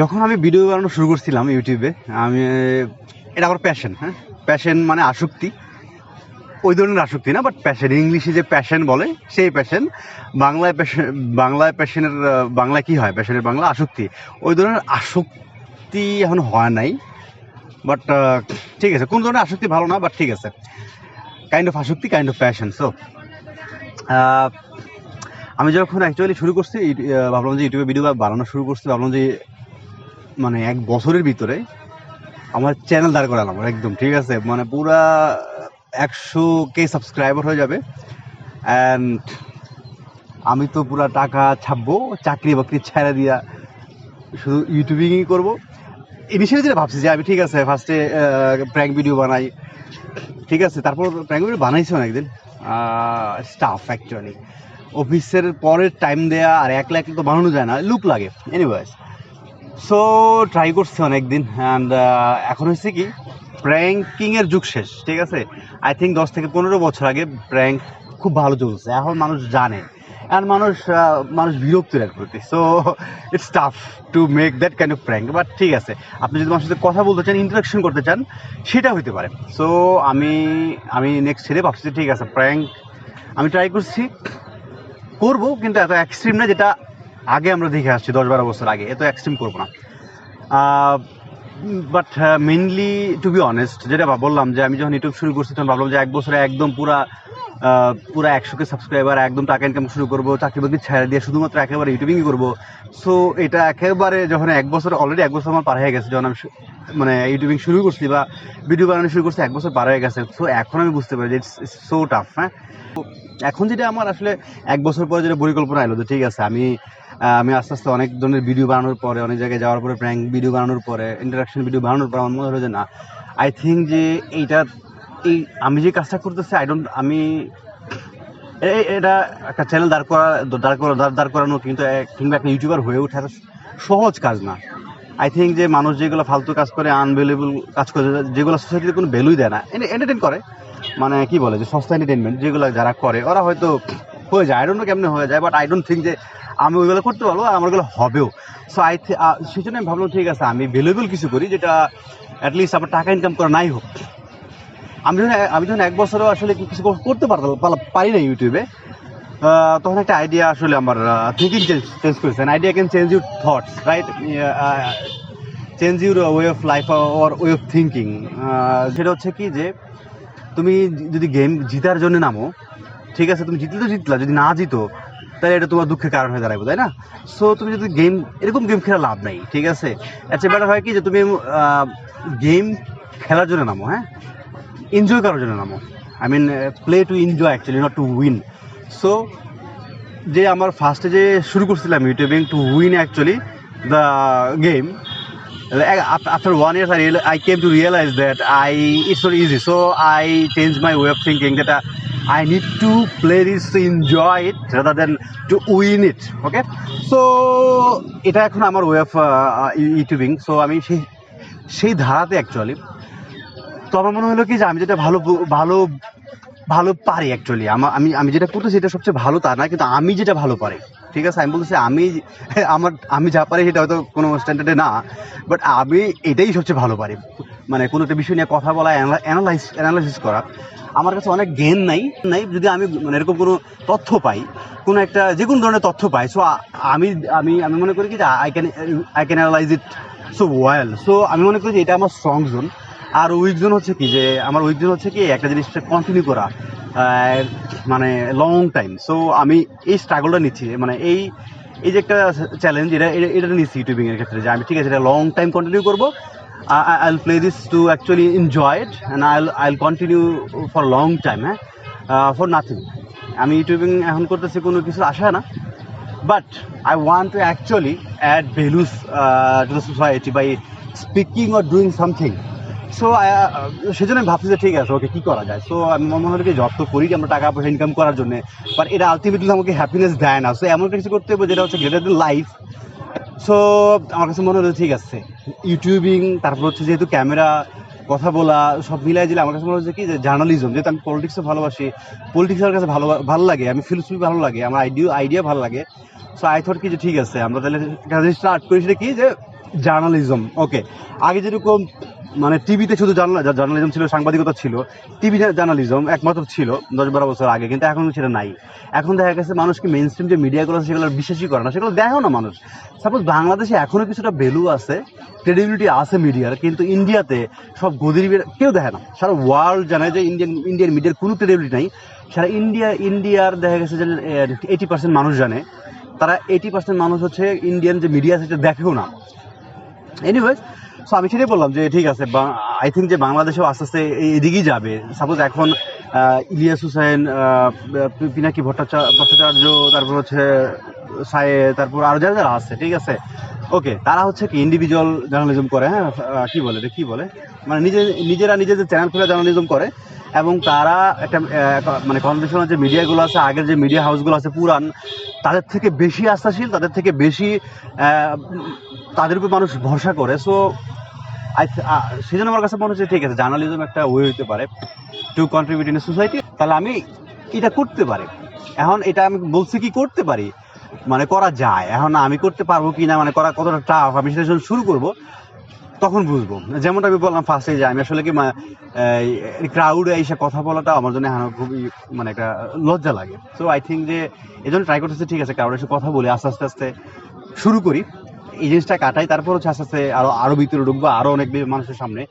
যখন আমি ভিডিও বানানো শুরু করছিলাম ইউটিউবে আমি, এটা আমার প্যাশন হ্যাঁ? প্যাশন মানে আসক্তি। ওই ধরনের আসক্তি না বাট প্যাশন ইংলিশে যে প্যাশন বলে, সেই প্যাশন বাংলায় প্যাশন বাংলায় প্যাশনের বাংলা কি হয়? প্যাশনের বাংলা আসক্তি। ওই ধরনের আসক্তি এখন হয় নাই বাট ঠিক আছে, কোন ধরনের আসক্তি ভালো না বাট ঠিক আছে। কাইন্ড অফ আসক্তি কাইন্ড অফ প্যাশন সো আমি যখন অ্যাকচুয়ালি শুরু করছি ভাবলাম যে ইউটিউবে ভিডিও বানানো শুরু করছি, ভাবলাম যে মানে এক বছরের ভিতরে আমার চ্যানেল দাঁড় করালাম, একদম, ঠিক আছে? মানে পুরা একশো কে সাবস্ক্রাইবার হয়ে যাবে। অ্যান্ড আমি তো পুরা টাকা ছাপবো, চাকরি বাকরি ছেড়ে দিয়া শুধু ইউটিউবিংই করব। ইনিশিয়ালি যেটা ভাবছি যে আমি, ঠিক আছে ফার্স্টে প্র্যাঙ্ক ভিডিও বানাই। ঠিক আছে, তারপর প্র্যাঙ্ক ভিডিও বানাইছি অনেকদিন। স্টাফ অ্যাকচুয়ালি অফিসের পরের টাইম দেয়া আর একলা একলা তো বানানো যায় না লুক লাগে। এনিওয়েজ সো ট্রাই করছি অনেকদিন অ্যান্ড এখন হচ্ছে কি প্র্যাঙ্কিংয়ের যুগ শেষ, ঠিক আছে? আই থিঙ্ক দশ থেকে পনেরো বছর আগে প্র্যাঙ্ক খুব ভালো চলছে, এখন মানুষ জানে অ্যান্ড মানুষ মানুষ বিরক্ত এর প্রতি so it's tough to make that kind of prank but ঠিক আছে, আপনি যদি আমার সাথে কথা বলতে চান ইন্টারাকশন করতে চান সেটা হতে পারে। সো আমি আমি নেক্সট ছেড়ে ভাবছি ঠিক আছে প্র্যাঙ্ক আমি ট্রাই করছি, করব, কিন্তু এত এক্সট্রিম না যেটা আগে আমরা দেখে আসছি, দশ বারো বছর আগে। এত এক্সট্রিম করব না। But mainly to be honest যেটা বললাম যে আমি যখন ইউটিউব শুরু করছি, তখন ভাবলাম যে এক বছরে একদম পুরা পুরা একশোকে সাবস্ক্রাইবার একদম টাকা ইনকাম শুরু করব, চাকরি বাকরি ছেড়ে দিয়ে শুধুমাত্র একেবারে ইউটিউবিংই করব। সো এটা একেবারে যখন এক বছর অলরেডি এক বছর আমার পার হয়ে গেছে, যখন আমি মানে ইউটিউবিং শুরু করছি বা ভিডিও বানানো শুরু করছি, এক বছর পার হয়ে গেছে। সো এখন আমি বুঝতে পারি যে ইটস সো টাফ হ্যাঁ? এখন যেটা আমার আসলে এক বছর পরে যেটা পরিকল্পনা এলো যে ঠিক আছে, আমি আমি আস্তে আস্তে অনেক ধরনের ভিডিও বানানোর পরে, অনেক জায়গায় যাওয়ার পরে প্র্যাঙ্ক ভিডিও বানানোর পরে ইন্টারাকশন ভিডিও বানানোর পরে আমার মনে হলো যে না আই থিঙ্ক যে এইটা এই, আমি যে কাজটা করতেছি আই ডোন্ট আমি, এ- এ- এটা একটা চ্যানেল দাঁড় করা দাঁড় করা, দাঁড়- দাঁড় করানো কিন্তু কিংবা একটা ইউটিউবার হয়ে ওঠা এত সহজ কাজ না। আই থিঙ্ক যে মানুষ যেগুলো ফালতু কাজ করে আনভ্যালুয়েবল কাজ করে, যেগুলো সোসাইটিতে কোনো ভ্যালুই দেয় না এন্টারটেন করে। মানে কি বলে যে, সস্তা এন্টারটেনমেন্ট যেগুলো যারা করে, ওরা হয়তো হয়ে যায়। আই ডোন্ট নো কেমনে হয়ে যায় বাট আই ডোন্ট থিঙ্ক যে আমি ওইগুলো করতে পারব, আর আমার ওগুলো হবেও। সো আই সেই জন্য আমি ভাবলাম, ঠিক আছে, আমি ভ্যালুয়েবল কিছু করি, যেটা অ্যাটলিস্ট আমার টাকা ইনকাম করা নাই হোক। আমি যখন আমি যখন এক বছরও আসলে কিছু করতে পারতাম পারি না ইউটিউবে তখন একটা আইডিয়া আসলে আমার থিঙ্কিং চেঞ্জ চেঞ্জ করেছে। Idea can change your thoughts right change your way of life or way of thinking সেটা হচ্ছে কি যে, তুমি যদি গেম জিতার জন্য নামো, ঠিক আছে, তুমি জিতলে তো জিতলা, যদি না জিতো, তাহলে এটা তোমার দুঃখের কারণ হয়ে দাঁড়াবে তাই না? সো তুমি যদি গেম এরকম গেম খেলা লাভ নাই, ঠিক আছে? আচ্ছা ব্যাটার হয় কি যে তুমি গেম খেলার জন্য নামো হ্যাঁ? এনজয় করার জন্য নামো I mean play to enjoy actually not to win so যে আমার ফার্স্টে যে শুরু করছিলাম YouTubing to win actually the game after one years I I came to realise that I it's not easy so I change my way of thinking that I need to play is to enjoy it rather than to win it okay so এটা এখন আমার way of YouTubing so আমি সেই সেই ধারাতে actually তো আমার মনে হলো কি যে আমি যেটা ভালো ভালো ভালো পারি অ্যাকচুয়ালি আমার আমি আমি যেটা করতেছি সেটা সবচেয়ে ভালো তা না, কিন্তু আমি যেটা ভালো পারি। ঠিক আছে, আমি বলতেছি আমি আমার, আমি যা পারি সেটা হয়তো কোনো স্ট্যান্ডার্ডে না বাট আমি এটাই সবচেয়ে ভালো পারি। মানে কোনো একটা বিষয় নিয়ে কথা বলা অ্যানালাইজ অ্যানালাইসিস করা, আমার কাছে অনেক জ্ঞান নাই নাই যদি আমি মানে এরকম কোনো তথ্য পাই, কোনো একটা যে কোনো ধরনের তথ্য পাই সো আমি আমি আমি মনে করি কি যে I can I can analyse it so well so আমি মনে করি যে এটা আমার স্ট্রং জোন আর উইকজন হচ্ছে কি যে আমার উইকজন হচ্ছে কি একটা জিনিসটা কন্টিনিউ করা মানে লং টাইম সো আমি এই স্ট্রাগলটা নিচ্ছি মানে এই এই যে একটা চ্যালেঞ্জ এটা এটা- নিচ্ছি ইউটিউবিং এর ক্ষেত্রে যে আমি ঠিক আছে এটা লং টাইম কন্টিনিউ করব I play this to actually enjoy it and I I'll continue for long time হ্যাঁ? ফর নাথিং আমি ইউটিউবিং এখন করতেছি কোনো কিছু আশা না but I to actually add values uh, to the society by speaking or doing something. So সেজন্য আমি ভাবছি যে ঠিক আছে ওকে কী করা যায়? সো আমি মনে হলো জব তো করি আমরা টাকা পয়সা ইনকাম করার জন্য বাট এটা আলটিমেটলি আমাকে হ্যাপিনেস দেয় না। সো এমন কিছু করতে হবে যেটা হচ্ছে গ্রেটার দেন লাইফ সো আমার কাছে মনে হলো ঠিক আছে ইউটিউবিং তারপর হচ্ছে যেহেতু ক্যামেরা কথা বলা, সব মিলাই দিলে আমার কাছে মনে হচ্ছে কি যে জার্নালিজম যেহেতু আমি পলিটিক্সও ভালোবাসি পলিটিক্স আমার কাছে ভালো ভালো লাগে, আমি ফিলোসফি ভালো লাগে, আমার আইডিয়া আইডিয়া ভালো লাগে। সো আই থট কি যে ঠিক আছে, আমরা তাহলে স্টার্ট করি, সেটা কি যে জার্নালিজম ওকে আগে যেরকম মানে টিভিতে শুধু জার্নালিজম ছিল, সাংবাদিকতা ছিল, টিভি জার্নালিজম একমাত্র ছিল দশ বারো বছর আগে, কিন্তু এখন সেটা নাই। এখন দেখা গেছে মানুষকে মেন স্ট্রিম যে মিডিয়াগুলো আছে সেগুলো বিশ্বাসই করে না, সেগুলো দেখেও না মানুষ। সাপোজ বাংলাদেশে এখনও কিছুটা ভ্যালু আছে ক্রেডিবিলিটি আছে মিডিয়ার কিন্তু ইন্ডিয়াতে সব গদির কেউ দেখে না। সারা ওয়ার্ল্ড জানায় যে ইন্ডিয়ান ইন্ডিয়ান মিডিয়ার কোনো ক্রেডিবিলিটি নাই। সারা ইন্ডিয়া ইন্ডিয়ার দেখা গেছে যে এইটি পার্সেন্ট মানুষ জানে। তারা এইটি পার্সেন্ট মানুষ হচ্ছে ইন্ডিয়ান যে মিডিয়া সেটা দেখেও না। এনিওয়েজ সো আমি সেটাই বললাম যে, ঠিক আছে আই থিঙ্ক যে বাংলাদেশেও আস্তে আস্তে এদিকেই যাবে। সাপোজ এখন ইলিয়াস পি- পিনাকি ভট্টাচার্য ভট্টাচার্য, তারপর হচ্ছে সায়ে, তারপর আরও যারা যারা আছে, ঠিক আছে? ওকে তারা হচ্ছে কি ইন্ডিভিজুয়াল জার্নালিজম করে হ্যাঁ? কী বলে কি বলে? মানে নিজে, নিজেরা নিজেদের চ্যানেল খুলে জার্নালিজম করে। এবং তারা একটা মানে কনভেনশনাল যে মিডিয়াগুলো আছে, আগের যে মিডিয়া হাউসগুলো আছে পুরান, তাদের থেকে বেশি আস্থাশীল, তাদের থেকে বেশি তাদের উপর মানুষ ভরসা করে। সো আই সেই জন্য আমার কাছে মনে হচ্ছে ঠিক আছে জার্নালিজম একটা ওয়ে হতে পারে টু কন্ট্রিবিউট ইন সোসাইটি তাহলে আমি এটা করতে পারি। এখন এটা আমি বলছি কি করতে পারি? মানে করা যায়। এখন আমি করতে পারব কি না মানে করা কতটা টাফ আমি সেটা শুরু করব তখন বুঝব। যেমনটা আমি বললাম ফার্স্টে যে আমি আসলে কি ক্রাউডে এসে কথা বলাটা আমার জন্য এখন খুবই মানে একটা লজ্জা লাগে। সো আই থিঙ্ক যে এই জন্য ট্রাই করতেছে, ঠিক আছে ক্রাউডে এসে কথা বলি, আস্তে আস্তে আস্তে শুরু করি। এই জিনিসটা কাটাই তারপর হচ্ছে আস্তে আস্তে আরও আরও ভিতরে ঢুকবো আরও অনেক মানুষের সামনে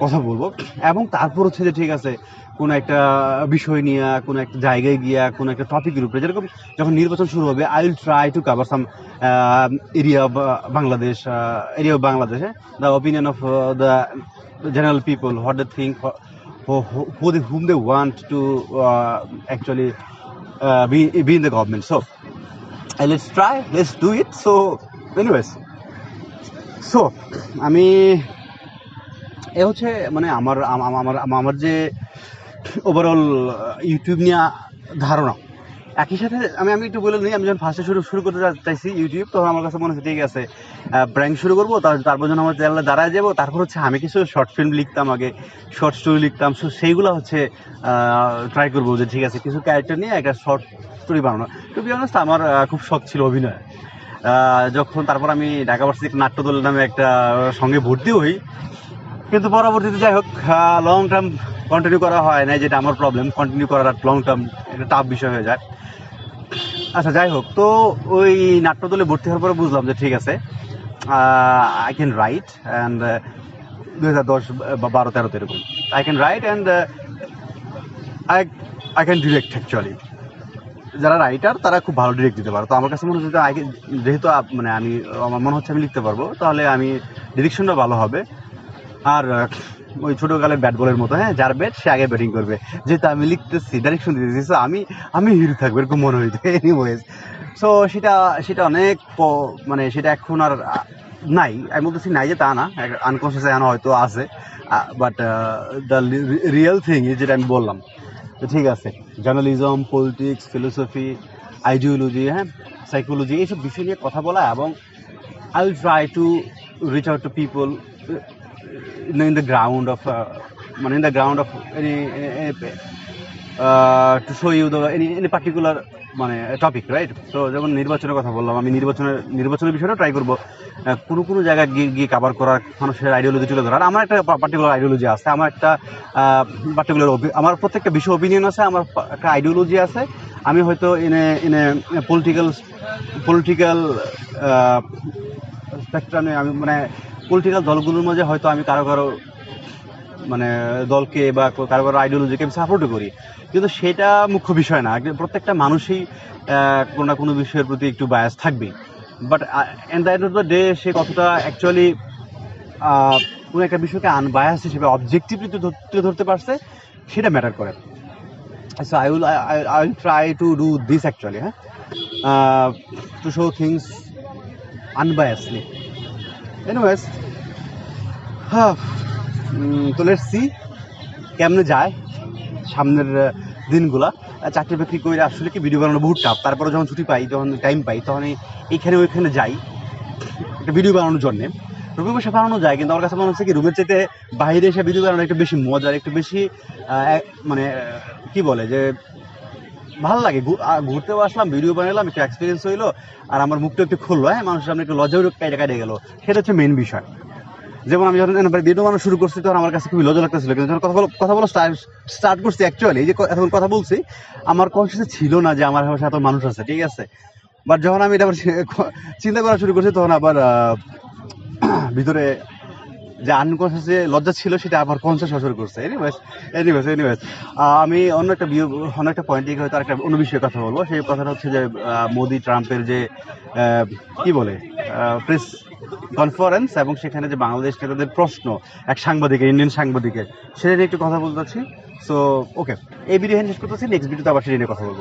কথা বলব এবং তারপর হচ্ছে যে ঠিক আছে কোন একটা বিষয় নিয়ে কোন একটা জায়গায় গিয়া কোন একটা টপিকের উপরে যেরকম যখন নির্বাচন শুরু হবে I will try to cover some area Bangladesh area of বাংলাদেশে the opinion of the general people what they think want to uh, actually uh, be, be in the government. So uh, let's try, let's do it. So, anyways, so, আমি, এ হচ্ছে মানে আমার, আম- আম- আমার আমার যে overall YouTube নিয়ে ধারণা। একই সাথে আমি আমি একটু বলে নিই আমি যখন ফার্স্টে শুরু শুরু করতে চাইছি ইউটিউব তখন আমার কাছে মনে হচ্ছে, ঠিক আছে প্র্যাঙ্ক শুরু করব, তার- তারপর যখন আমার চ্যানেলে দাঁড়ায় যাব, তারপর হচ্ছে আমি কিছু শর্ট ফিল্ম লিখতাম আগে শর্ট স্টোরি লিখতাম সো সেইগুলো হচ্ছে ট্রাই করব যে, ঠিক আছে, কিছু ক্যারেক্টার নিয়ে একটা শর্ট স্টোরি বানানো। টু বি অনেস্ট আমার খুব শখ ছিল অভিনয়। যখন তারপর আমি ঢাকা ভার্সিটি নাট্যদল নামে একটা সঙ্গে ভর্তি হই। কিন্তু পরবর্তীতে যাই হোক লং টার্ম কন্টিনিউ করা হয় না যেটা আমার প্রবলেম কন্টিনিউ করার লং টার্ম একটা টাফ বিষয় হয়ে যায়। আচ্ছা যাই হোক, তো ওই নাট্যদলে ভর্তি হওয়ার পরে বুঝলাম যে ঠিক আছে আই ক্যান রাইট অ্যান্ড দু হাজার দশ বা বারো তেরোতে এরকম। I can write and I I can direct actually যারা রাইটার তারা খুব ভালো ডিরেক্ট দিতে পারে। তো আমার কাছে মনে হচ্ছে I যেহেতু মানে আমি, আমার মনে হচ্ছে আমি লিখতে পারব, তাহলে আমি ডিরেকশনটা ভালো হবে। আর ওই ছোটকালে ব্যাট বলের মতো হ্যাঁ যার ব্যাট সে আগে ব্যাটিং করবে। যেহেতু আমি লিখতেছি ডাইরেকশন দিতেছি, so আমি আমি হিরো থাকব, এরকম মনে হইতো এনিওয়েজ সো সেটা সেটা অনেক মানে সেটা এখন আর নাই। আমি বলতেছি নাই যে তা না আনকনসিয়াস এখন হয়তো আছে। বাট দ্য রিয়েল থিং যেটা আমি বললাম। তো ঠিক আছে। জার্নালিজম, পলিটিক্স, ফিলোসফি, আইডিওলজি হ্যাঁ সাইকোলজি, এইসব বিষয় নিয়ে কথা বলা এবং I will try to reach out to people in the ground of মানে in the ground of any to show you the any any particular মানে টপিক রাইট তো যেমন নির্বাচনের কথা বললাম, আমি নির্বাচনের নির্বাচনের বিষয়টা ট্রাই করব। কোনো কোনো জায়গায় গিয়ে গিয়ে কাভার করার মানুষের আইডিওলজি তুলে ধরার। আমার একটা পার্টিকুলার আইডিওলজি আছে, আমার একটা পার্টিকুলার আমার প্রত্যেকটা বিষয় ওপিনিয়ন আছে, আমার একটা আইডিওলজি আছে। আমি হয়তো ইনে ইনে পলিটিক্যাল পলিটিক্যাল স্পেকট্রামে আমি মানে পলিটিক্যাল দলগুলোর মাঝে হয়তো আমি কারও কারও মানে দলকে বা কো- কারও কারও আইডিওলজিকে আমি সাপোর্টও করি। কিন্তু সেটা মুখ্য বিষয় না। প্রত্যেকটা মানুষই কোনো না কোনো বিষয়ের প্রতি একটু বায়াস থাকবেই। But end the end of the day সে কতটা অ্যাকচুয়ালি কোনো একটা বিষয়কে আনবায়াস হিসেবে অবজেক্টিভলি তুলে ধরতে পারছে, সেটা ম্যাটার করে। So I will I will try to do this actually হ্যাঁ? To show things unbiasedly anyways হ্যাঁ। তো লেটস সি কেমনে যায় সামনের দিনগুলা? চাকরি বাকরি করে আসলে কি ভিডিও বানানো বহুত টাফ তারপরে যখন ছুটি পাই, যখন টাইম পাই তখন এই- এইখানে ওইখানে যাই। একটা ভিডিও বানানোর জন্যে। রুমে বসে বানানো যায়, কিন্তু আমার কাছে মনে হচ্ছে কি, রুমের চাইতে বাইরে এসে ভিডিও বানানো একটু বেশি মজার, একটু বেশি মানে কি বলে যে, ভালো লাগে। ঘুরতেও আসলাম ভিডিও বানালাম একটু এক্সপিরিয়েন্স হইল, আর আমার মুখটা একটু খুললো। হ্যাঁ মানুষের সামনে একটু লজ্জাও কেটে কেটে গেলো। সেটা হচ্ছে মেন বিষয়। যেমন আমি যখন ভিডিও বানানো শুরু করছি, তখন আমার কাছে খুবই লজ্জা লাগতেছিল। কিন্তু যখন কথা কথা বলো স্টার্ট করছি অ্যাকচুয়ালি এই যে এখন কথা বলছি, আমার কনসিয়াসে ছিল না যে আমার সাথে এত মানুষ আছে, ঠিক আছে? বাট যখন আমি এটা চিন্তা করা শুরু করছি, তখন আবার ভিতরে যে আনকনসিয়াসে লজ্জা ছিল সেটা আবার কনসিয়াস শুরু করছে। এনিওয়েজ এনিওয়েজ এনিওয়েজ আমি অন্য একটা বিয়ে অন্য একটা পয়েন্ট থেকে হয়তো একটা অন্য বিষয়ে কথা বলব। সেই কথাটা হচ্ছে যে মোদি, ট্রাম্পের যে কি বলে প্রেস কনফারেন্স এবং সেখানে যে বাংলাদেশ নেতাদের প্রশ্ন, এক সাংবাদিকের ইন্ডিয়ান সাংবাদিকের, সেটা নিয়ে একটু কথা বলতে চাচ্ছি। সো ওকে এই ভিডিও শেষ করতেছি নেক্সট ভিডিওতে আবার সেটা নিয়ে কথা বলব।